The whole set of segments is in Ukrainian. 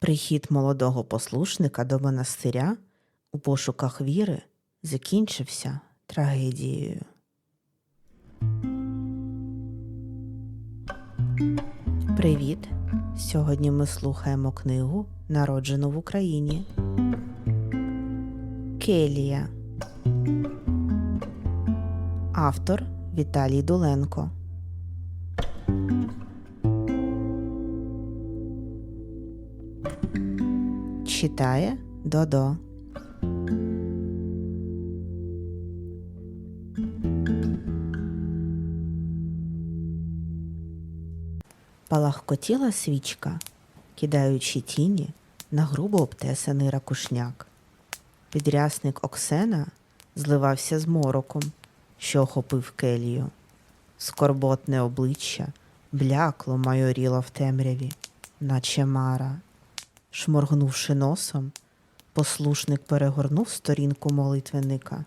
Прихід молодого послушника до монастиря у пошуках віри закінчився трагедією. Привіт! Сьогодні ми слухаємо книгу Народжену в Україні. Келія. Автор Віталій Дуленко. Читає Додо. Палахкотіла свічка, кидаючи тіні на грубо обтесаний ракушняк. Підрясник Оксена зливався з мороком, що охопив келію. Скорботне обличчя блякло майоріло в темряві, наче мара. Шморгнувши носом, послушник перегорнув сторінку молитвенника.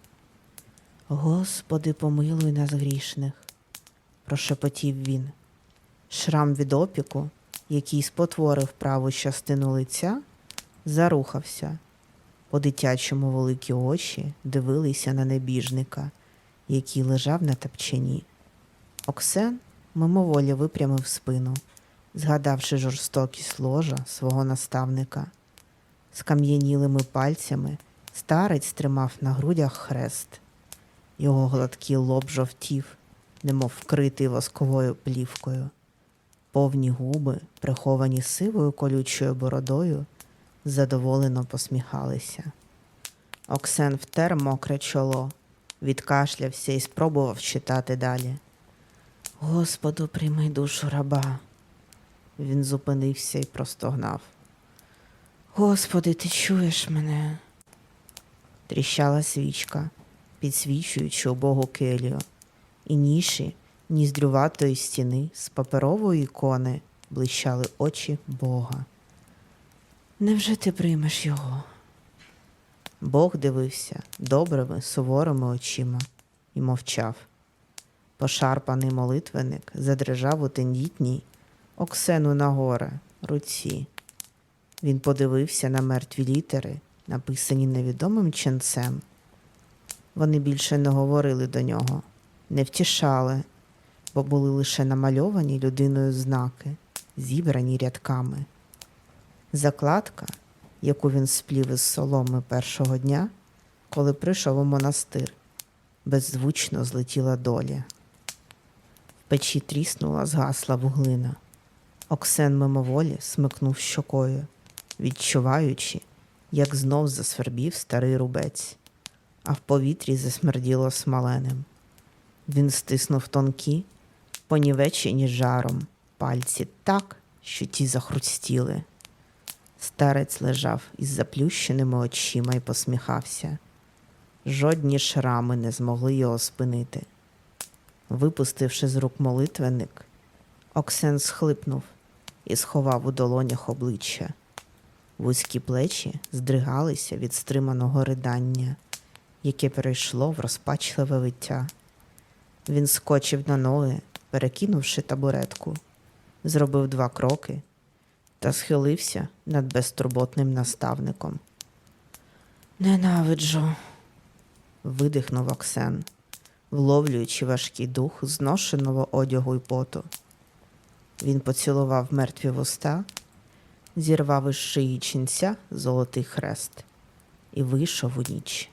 Господи, помилуй нас грішних, прошепотів він. Шрам від опіку, який спотворив праву частину лиця, зарухався. По дитячому великі очі дивилися на небіжника, який лежав на тапчині. Оксен мимоволі випрямив спину, згадавши жорстокість ложа свого наставника. Скам'янілими пальцями старець тримав на грудях хрест. Його гладкий лоб жовтів, немов вкритий восковою плівкою. Повні губи, приховані сивою колючою бородою, задоволено посміхалися. Оксен втер мокре чоло, відкашлявся і спробував читати далі. Господу, прийми душу раба. Він зупинився і простогнав. Господи, ти чуєш мене? Тріщала свічка, підсвічуючи убогу келію, і ніші ніздрюватої стіни з паперової ікони блищали очі Бога. Невже ти приймеш його? Бог дивився добрими, суворими очима і мовчав. Пошарпаний молитвенник задрижав у тендітній Оксену на горе, руці. Він подивився на мертві літери, написані невідомим ченцем. Вони більше не говорили до нього, не втішали, бо були лише намальовані людиною знаки, зібрані рядками. Закладка, яку він сплів із соломи першого дня, коли прийшов у монастир, беззвучно злетіла доля. В печі тріснула, згасла вуглина. Оксен мимоволі смикнув щокою, відчуваючи, як знов засвербів старий рубець, а в повітрі засмерділо смоленим. Він стиснув тонкі, понівечені жаром, пальці так, що ті захрустіли. Старець лежав із заплющеними очима і посміхався. Жодні шрами не змогли його спинити. Випустивши з рук молитвенник, Оксен схлипнув і сховав у долонях обличчя. Вузькі плечі здригалися від стриманого ридання, яке перейшло в розпачливе виття. Він скочив на ноги, перекинувши табуретку, зробив два кроки та схилився над безтурботним наставником. Ненавиджу, видихнув Оксен, вловлюючи важкий дух зношеного одягу й поту. Він поцілував мертві вуста, зірвав із шиї ченця золотий хрест і вийшов у ніч.